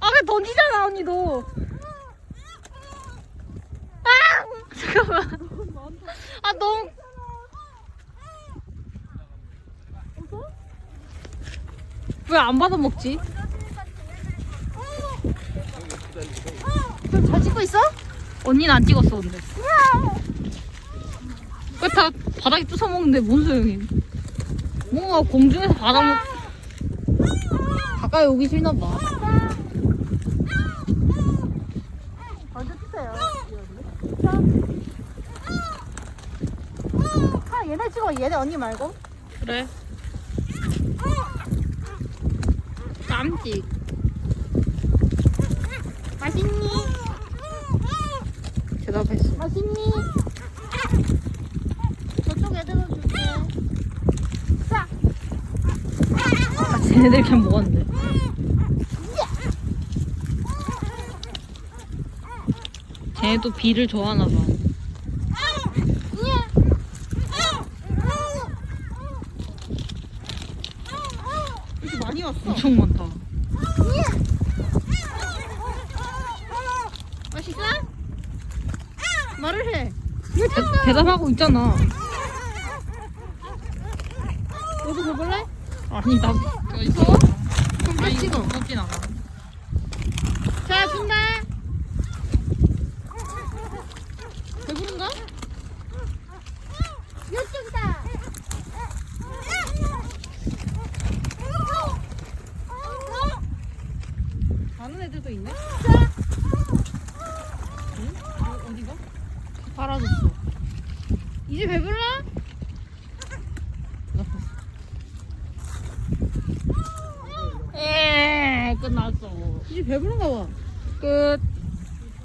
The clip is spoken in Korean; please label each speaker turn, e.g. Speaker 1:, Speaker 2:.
Speaker 1: 아, 그냥 던지잖아, 언니도. 아! 잠깐만. 아, 너무. 왜 안 받아 먹지? 잘 찍고 있어? 언니는 안 찍었어, 근데. 왜 다 바닥에 뚜서 먹는데 뭔 소용이? 뭔가 공중에서 먹. 가까이 오기 싫나 봐.
Speaker 2: 먼저 주세요. 아, 얘네 찍어. 얘네 언니 말고.
Speaker 1: 그래. 깜찍.
Speaker 2: 맛있니?
Speaker 1: 대답했어.
Speaker 2: 맛있니? 저쪽 애들은 줄게. 자,
Speaker 1: 아, 쟤네들 그냥 먹었는데. 쟤네도 비를 좋아하나 봐.
Speaker 2: 이렇게 많이 왔어.
Speaker 1: 엄청 많다.
Speaker 2: 맛있어? 말을 해.
Speaker 1: 대, 대답하고 있잖아.
Speaker 2: 너도 먹을래?
Speaker 1: 아니 나
Speaker 2: 있어? 그럼
Speaker 1: 아니
Speaker 2: 또 찍어.
Speaker 1: 무섭진 않아.
Speaker 2: 자, 준다. 배부른가? 이쪽이다.
Speaker 1: 가는 애들도 있네. 응? 어, 어디가? 사라졌어.
Speaker 2: 이제 배불러?
Speaker 1: 에 끝났어.
Speaker 2: 이제 배부른가 봐.
Speaker 1: 끝.